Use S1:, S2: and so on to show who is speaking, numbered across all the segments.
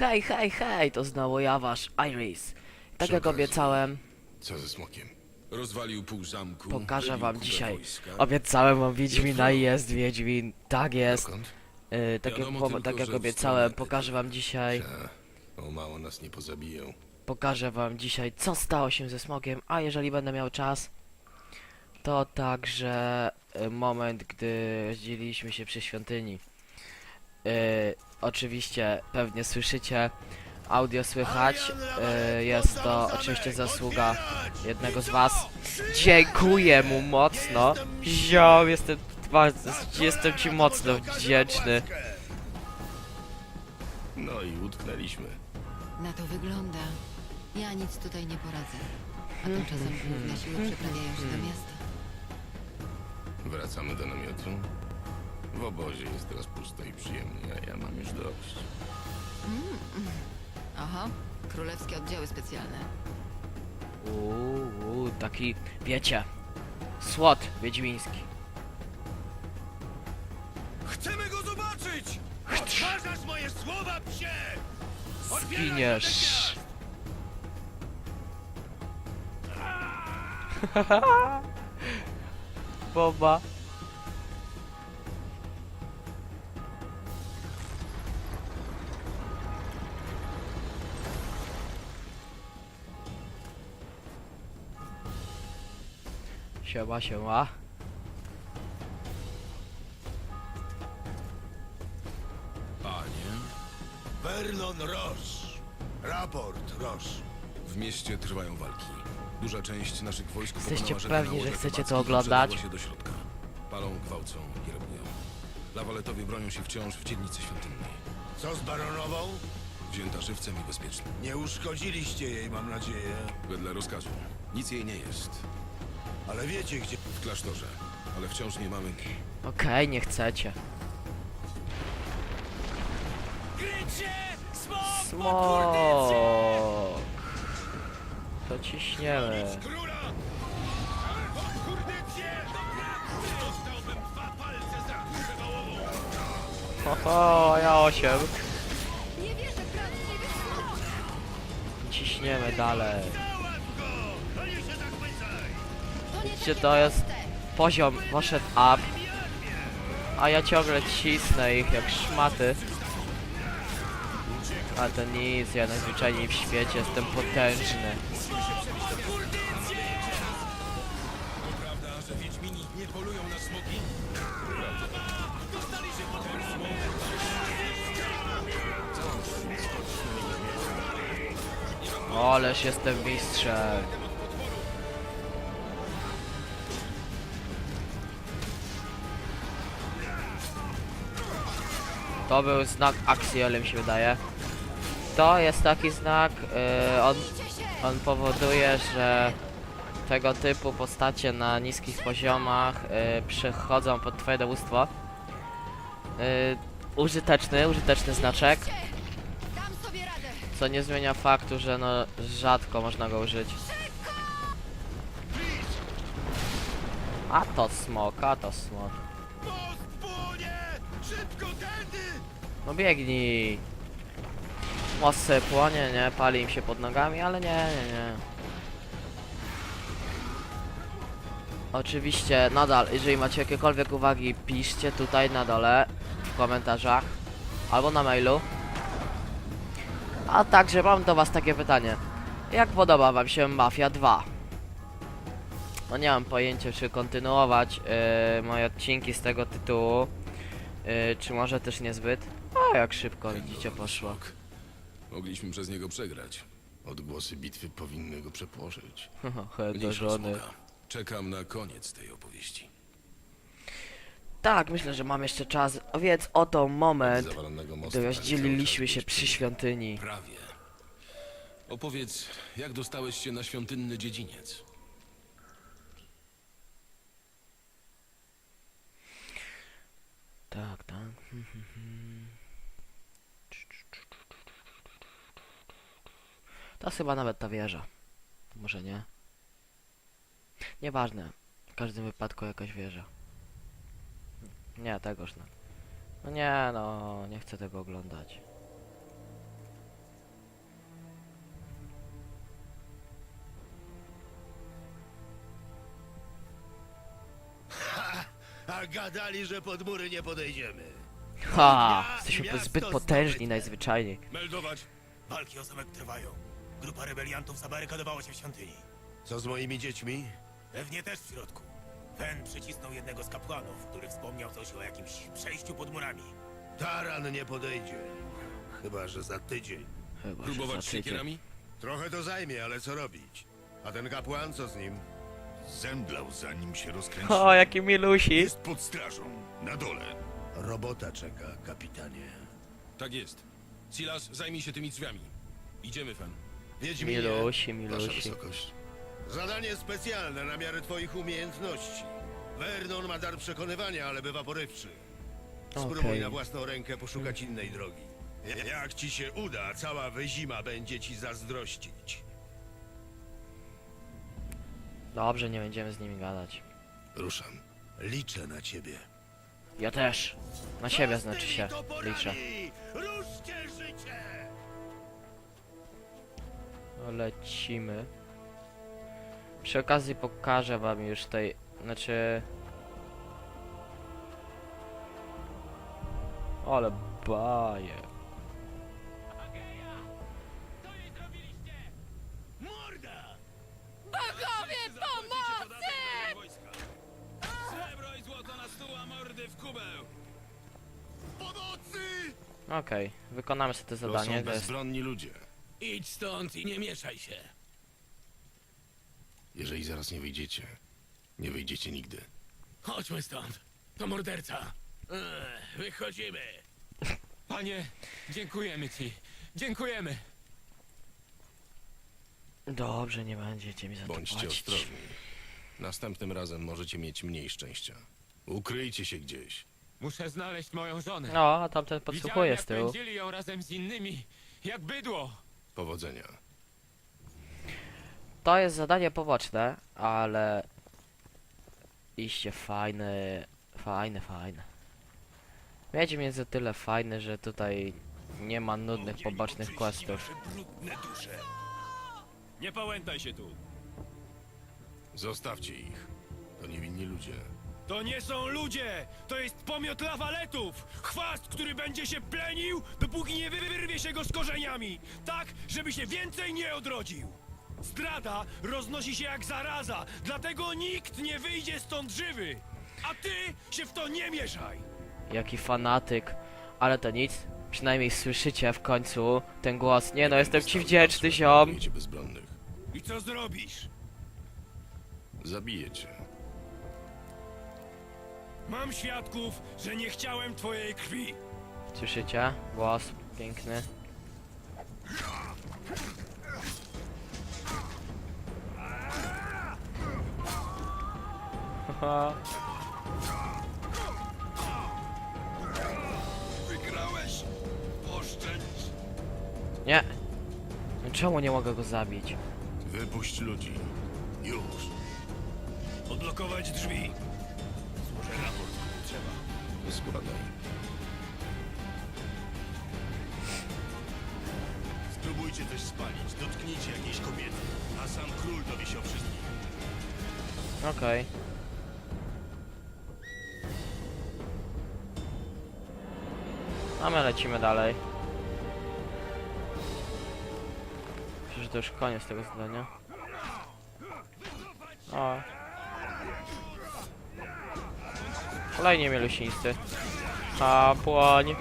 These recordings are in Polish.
S1: Hej, hej, hej, to znowu ja, wasz Iris. Tak jak
S2: okazji.
S1: obiecałem,
S2: Co ze smokiem? Rozwalił pół zamku.
S1: pokażę
S2: wybił
S1: wam
S2: kupę
S1: dzisiaj.
S2: wojska.
S1: Obiecałem wam Wiedźmina i jest Wiedźmin. Tak jest.
S2: Dokąd?
S1: Yy, tak, jak,
S2: Wiadomo
S1: po-
S2: tylko,
S1: tak jak
S2: że
S1: obiecałem, pokażę wam dzisiaj,
S2: o mało nas nie pozabiją.
S1: pokażę wam dzisiaj, co stało się ze smogiem, a jeżeli będę miał czas, to także y, moment, gdy rozdzieliliśmy się przy świątyni. Yy, oczywiście, pewnie słyszycie, audio słychać, yy, jest to oczywiście zasługa jednego z was. Dziękuję mu mocno. Ziom, jestem, bardzo- jestem ci mocno wdzięczny.
S2: No i utknęliśmy.
S3: Na to wygląda. Ja nic tutaj nie poradzę. A tymczasem główne siły przeprawiają się do miasta.
S2: Wracamy do namiotu. W obozie jest teraz pusto i przyjemnie, a ja mam już dość.
S3: Aha, królewskie oddziały specjalne.
S1: Uuu, taki, wiecie, słod wiedźmiński.
S4: Chcemy go zobaczyć! Odważasz moje słowa, psie!
S1: Zginiesz. Boba. Siema, siema.
S2: Panie,
S4: Vernon Ross. Raport Ross.
S2: w mieście trwają walki. Duża część naszych wojsk
S1: Jesteście
S2: pokonała
S1: pewni,
S2: na
S1: że chcecie to oglądać?
S2: przedarła się do środka. Palą, gwałcą i rabują. Lawaletowie bronią się wciąż w dzielnicy świątynnej.
S4: Co z baronową?
S2: Wzięta żywcem i bezpieczna.
S4: Nie uszkodziliście jej, mam nadzieję.
S2: Wedle rozkazu. Nic jej nie jest.
S4: Ale wiecie gdzie.
S2: W klasztorze. Ale wciąż nie mamy...
S1: Okej, nie chcecie.
S4: Krycie!
S1: Smok! To ciśniemy.
S4: Króla! Do pracy! Dostałbym dwa palce za!
S1: Oho, ja osiem.
S3: Nie wierzę, prawdziwy smok!
S1: Ciśniemy dalej.
S4: To
S1: jest poziom poszedł up. A ja ciągle cisnę ich jak szmaty. A to nic, ja najzwyczajniej w świecie jestem potężny. Oleż jestem mistrzem. To był znak mi się wydaje. To jest taki znak, yy, on, on powoduje, że tego typu postacie na niskich poziomach yy, przechodzą pod twoje dowództwo. Yy, użyteczny, użyteczny znaczek. Co nie zmienia faktu, że no rzadko można go użyć. A to smok, a to smok.
S4: Szybko tędy!
S1: No biegnij. Sobie płonie, nie? Pali im się pod nogami, ale nie, nie, nie. Oczywiście, nadal, jeżeli macie jakiekolwiek uwagi, piszcie tutaj na dole w komentarzach albo na mailu. A także mam do was takie pytanie. Jak podoba wam się Mafia 2? No nie mam pojęcia, czy kontynuować yy, moje odcinki z tego tytułu, yy, czy może też niezbyt. A jak szybko widzicie poszło.
S2: Mogliśmy przez niego przegrać. Odgłosy bitwy powinny go przepłoszyć.
S1: do
S2: Mniejsza
S1: żony.
S2: Czekam na koniec tej opowieści.
S1: Tak, myślę, że mam jeszcze czas, więc oto moment,
S2: Zawalonego mostu
S1: gdy rozdzieliliśmy się przy świątyni.
S2: Prawie. Opowiedz, jak dostałeś się na świątynny dziedziniec?
S1: Tak, tak. To jest chyba nawet ta wieża. Może nie. Nieważne. W każdym wypadku jakaś wieża. Nie, tegoż już. No nie, no, nie chcę tego oglądać.
S4: A gadali, że pod mury nie podejdziemy.
S1: Ha! Jesteśmy zbyt potężni najzwyczajniej.
S4: Meldować!
S5: Walki o zamek trwają. Grupa rebeliantów zabarykadowała się w świątyni.
S4: Co z moimi dziećmi?
S5: Pewnie też w środku. Fen przycisnął jednego z kapłanów, który wspomniał coś o jakimś przejściu pod murami.
S4: Taran nie podejdzie. Chyba, że za tydzień.
S1: Chyba, że
S2: Próbować
S1: za tydzień.
S2: siekierami?
S4: Trochę to zajmie, ale co robić? A ten kapłan, co z nim?
S6: Zemdlał zanim się rozkręcił.
S1: O, jaki milusi!
S6: Jest pod strażą, na dole.
S4: Robota czeka, kapitanie.
S2: Tak jest. Silas, zajmij się tymi drzwiami. Idziemy, Fen.
S4: Wiedźminie,
S1: Milusi,
S6: Wasza
S1: milusi.
S6: wysokość.
S4: zadanie specjalne na miarę twoich umiejętności. Vernon ma dar przekonywania, ale bywa porywczy. Spróbuj
S1: Okej.
S4: na własną rękę poszukać innej drogi. Jak ci się uda, cała wyzima będzie ci zazdrościć.
S1: Dobrze, nie będziemy z nimi gadać.
S6: Ruszam.
S4: Liczę na ciebie.
S1: Ja też. Na siebie znaczy się. Liczę.
S4: Ruszcie
S1: Lecimy. Przy okazji pokażę wam już tej, znaczy... Ale baje.
S4: Morda!
S2: Bogowie, pomocy! Srebro i złoto na stół, a mordy w kubeł!
S4: Pomocy!
S1: Okej, wykonamy sobie to
S6: To
S1: zadanie.
S6: są
S1: To jest...
S6: bezbronni ludzie.
S5: Idź stąd i nie mieszaj się.
S6: Jeżeli zaraz nie wyjdziecie, nie wyjdziecie nigdy.
S5: Chodźmy stąd. To morderca. Ech, wychodzimy.
S7: Panie, dziękujemy ci. Dziękujemy.
S1: Dobrze, nie będziecie mi za to
S6: Bądźcie
S1: płacić.
S6: ostrożni. Następnym razem możecie mieć mniej szczęścia. Ukryjcie się gdzieś.
S7: Muszę znaleźć moją żonę.
S1: No, a tamten
S7: Widziałem,
S1: podsłuchuje
S7: jak
S1: z tyłu.
S7: pędzili ją razem z innymi. Jak bydło.
S6: Powodzenia.
S1: To jest zadanie poboczne, ale... Iście fajne, fajne, fajne. Wiedźmin jest o tyle fajny, że tutaj nie ma nudnych pobocznych questów.
S5: Nie pałętaj się tu.
S6: Zostawcie ich. To niewinni ludzie.
S4: To nie są ludzie! To jest pomiot lawaletów! Chwast, który będzie się plenił, dopóki nie wyrwie się go z korzeniami! Tak, żeby się więcej nie odrodził! Zdrada roznosi się jak zaraza, dlatego nikt nie wyjdzie stąd żywy! A ty się w to nie mieszaj!
S1: Jaki fanatyk. Ale to nic. Przynajmniej słyszycie w końcu ten głos. Nie no, jestem ci wdzięczny, ziom.
S6: Zabijecie bezbronnych.
S4: I co zrobisz?
S6: Zabijecie.
S4: Mam świadków, że nie chciałem twojej krwi!
S1: Słyszycie? Głos piękny. Haha.
S4: Wygrałeś! Oszczędź!
S1: Nie. No Czemu nie mogę go zabić?
S6: Wypuść ludzi. Już.
S4: Odblokować drzwi! Raport, trzeba.
S6: Składaj.
S4: Spróbujcie coś spalić, dotknijcie jakiejś kobiety, a sam król dowie się o wszystkim.
S1: Okej. A my lecimy dalej. Myślę, że to już koniec tego zadania. O. Kolejnie mielusińscy. A płoń.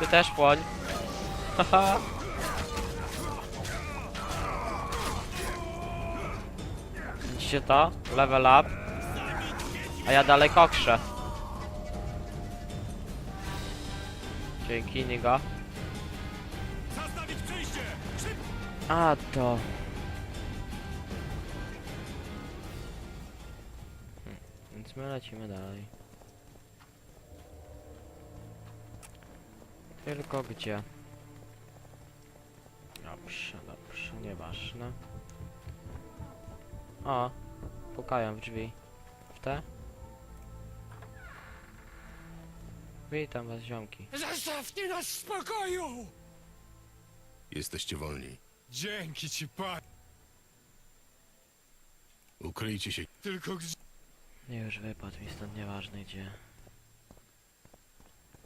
S1: Ty też płoń. Haha. Widzicie to? Level up. A ja dalej kokrzę. Dzięki!
S4: Szybko!
S1: A to. Lecimy dalej. Tylko gdzie? Dobrze, dobrze, nieważne. O, pukają w drzwi. W te? Witam was, ziomki.
S7: Zostawcie nas w spokoju!
S6: Jesteście wolni.
S7: Dzięki ci, pan.
S6: Ukryjcie się.
S4: Tylko gdzie?
S1: Nie, już wypadł mi stąd, nieważne gdzie.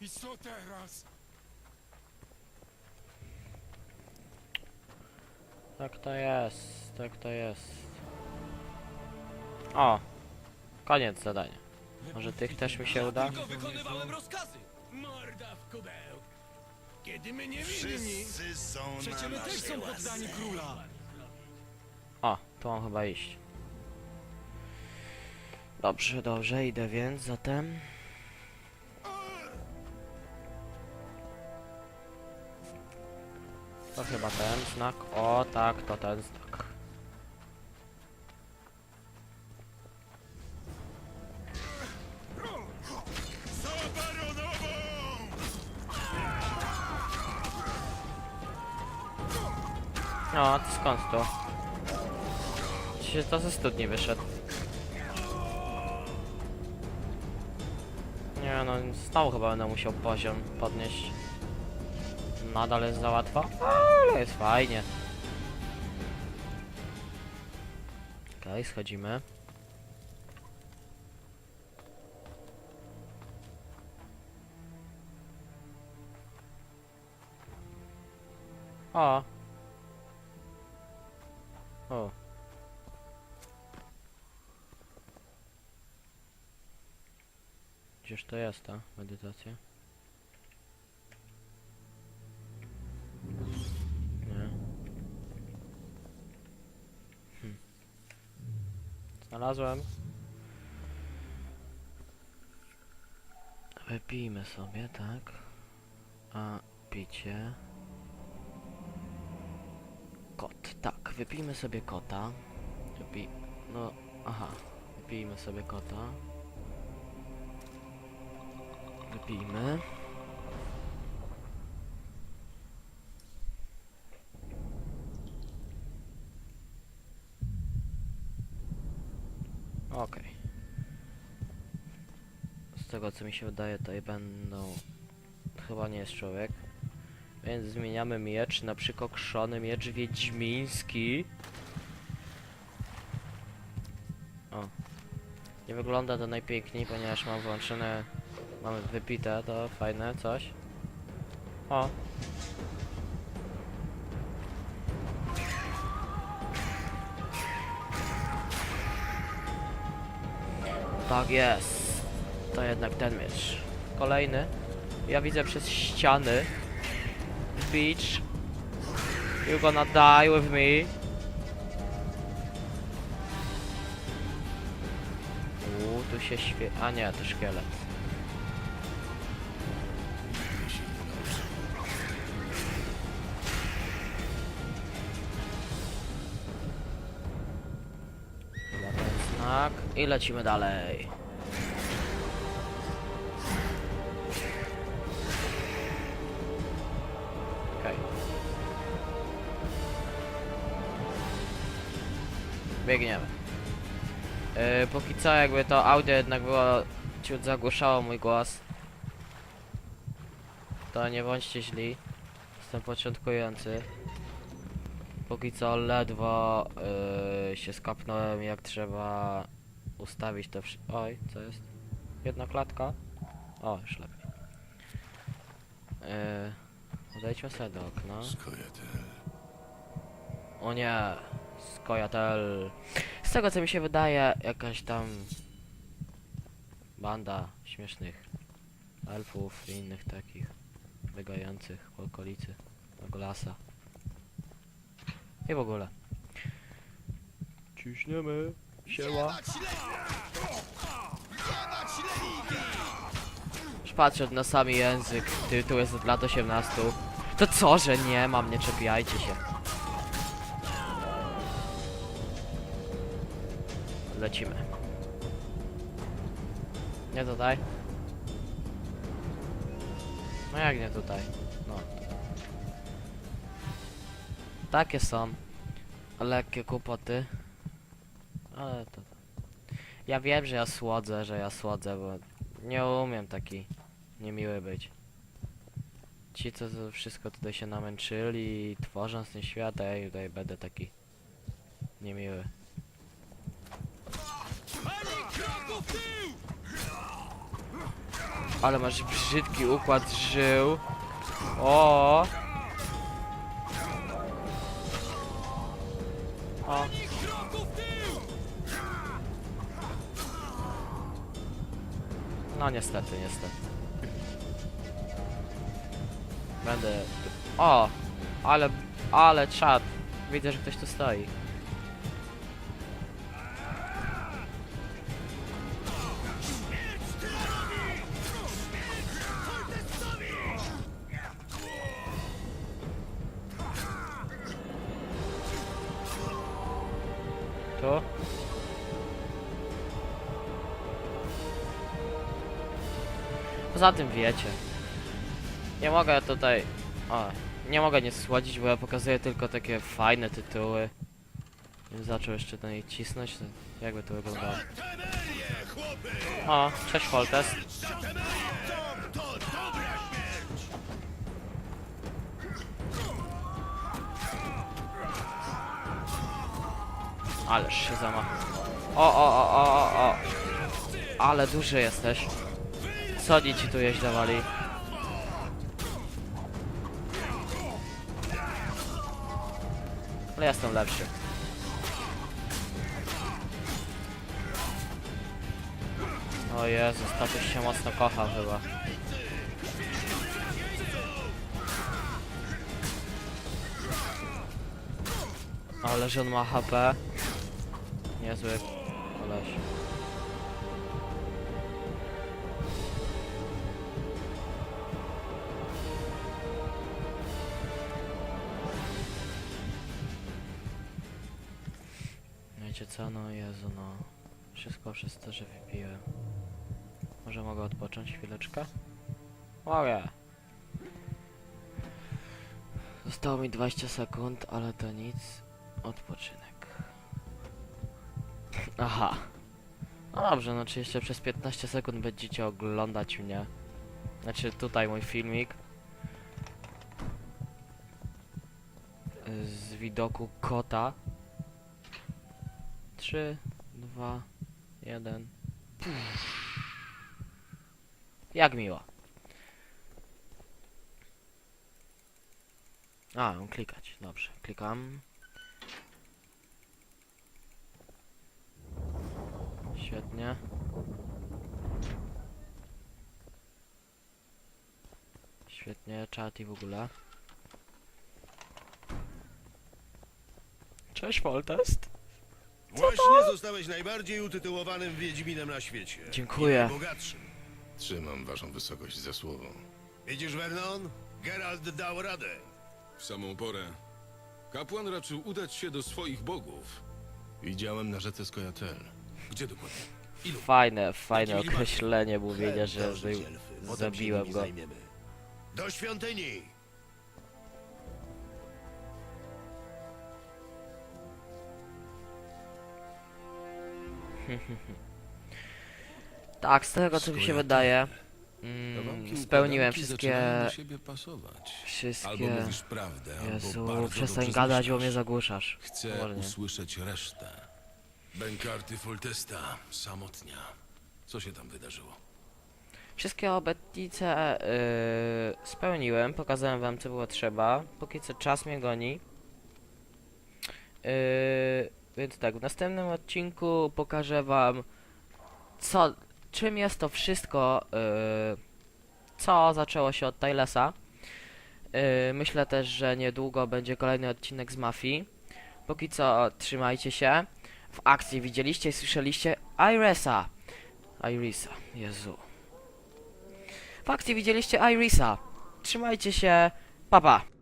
S4: I co teraz?
S1: Tak to jest, tak to jest. O! Koniec zadania. Może tych też mi się uda?
S4: Tylko wykonywałem rozkazy. Morda w kubeł. Kiedy my nie winni. Przecie my też są poddani króla.
S1: O, tu mam chyba iść. Dobrze, dobrze, idę więc zatem. To chyba ten znak. O, tak, to ten znak. O, ty skąd to? Czy to ze studni wyszedł? No, stał chyba będę musiał poziom podnieść. Nadal jest za łatwo, ale jest fajnie. Okej, schodzimy. O! O. Gdzież to jest ta medytacja? Nie. Hm. Znalazłem. Wypijmy sobie, tak? A picie. Kot, tak, wypijmy sobie kota. Wypij... No, aha. Wypijmy sobie kota. Wypijmy. Okej. Z tego co mi się wydaje, tutaj będą... Chyba nie jest człowiek. Więc zmieniamy miecz na przykokszony miecz wiedźmiński. O. Nie wygląda to najpiękniej, ponieważ mam włączone... Mamy wypite, to fajne coś. O. Tak jest. To jednak ten miecz. Kolejny. Ja widzę przez ściany. Beach. You gonna die with me. Uuu, tu się świe... A nie, to szkielet. I lecimy dalej. Okej. Biegniemy. Yy, póki co jakby to audio jednak było ciut zagłuszało mój głos. To nie bądźcie źli. Jestem początkujący. Póki co ledwo yy, się skapnąłem jak trzeba ustawić to wszy- Oj, co jest? Jedna klatka? O, już lepiej. Yy, odejdźmy sobie do okna.
S6: Skojatel.
S1: O nie, Skojatel. Z tego co mi się wydaje, jakaś tam banda śmiesznych elfów i innych takich biegających po okolicy tego lasa. I w ogóle. Ciśniemy. Siema. Patrzę na sami język. Tytuł jest od lat 18. To co, że nie mam, nie czepiajcie się. Lecimy. Nie tutaj. No jak nie tutaj? No. Takie są. Lekkie kłopoty. Ale to... Ja wiem, że ja słodzę, że ja słodzę, bo nie umiem taki niemiły być. Ci, co wszystko tutaj się namęczyli, tworząc ten świat, a ja tutaj będę taki niemiły. Ale masz brzydki układ żył. O. No niestety, niestety. Będę... O! Ale... Ale czad. Widzę, że ktoś tu stoi. Tu? Poza tym wiecie. Nie mogę tutaj... O, nie mogę nie słodzić, bo ja pokazuję tylko takie fajne tytuły. Bym zaczął jeszcze do niej cisnąć, to jakby to wyglądało. O, cześć Foltest. Ależ się zamach. O, o, o, o, o, o. Ale duży jesteś. Co oni ci tu jeść? Ale jestem lepszy. O Jezus, tatuś się mocno kocha chyba. Ale że on ma HP. Niezły koleś. Wiecie co, no Jezu, no. Wszystko przez to, że wypiłem. Może mogę odpocząć chwileczkę? Mogę. Zostało mi 20 sekund, ale to nic. Odpoczynek. Aha. No dobrze, no czy jeszcze przez 15 sekund będziecie oglądać mnie. Znaczy tutaj mój filmik. Z widoku kota. 3, 2, 1. Jak miło. A, mam klikać. Dobrze, klikam. Świetnie. Świetnie, czat i w ogóle. Cześć, Foltest.
S4: Właśnie zostałeś najbardziej utytułowanym Wiedźminem na świecie.
S1: Dziękuję.
S4: I najbogatszym.
S2: Trzymam waszą wysokość za słowo.
S4: Widzisz, Vernon? Geralt dał radę.
S2: W samą porę. Kapłan raczył udać się do swoich bogów. Widziałem na rzece Skojatel. Gdzie dokładnie?
S1: Fajne, fajne określenie mówienia, że
S4: Dożyć
S1: wy...
S4: elfy. Potem się
S1: zabiłem
S4: nimi
S1: go.
S4: zajmiemy. Do świątyni!
S1: Tak, z tego co mi się wydaje, mm, spełniłem wszystkie...
S2: Albo
S1: Wszystkie...
S2: mówisz prawdę,
S1: Jezu,
S2: albo bardzo
S1: przestań
S2: dobrze
S1: gadać, bo mnie zagłuszasz.
S2: Chcę usłyszeć resztę. Bękarty Foltesta, samotnia. Co się tam wydarzyło?
S1: Wszystkie obietnice yy, spełniłem, pokazałem wam co było trzeba. Póki co czas mnie goni. Yy, więc tak, w następnym odcinku pokażę wam co, czym jest to wszystko, yy, co zaczęło się od Tylesa. Yy, myślę też, że niedługo będzie kolejny odcinek z Mafii. Póki co trzymajcie się. W akcji widzieliście i słyszeliście Iresa. Irisa, Jezu. W akcji widzieliście Irisa. Trzymajcie się. Pa pa.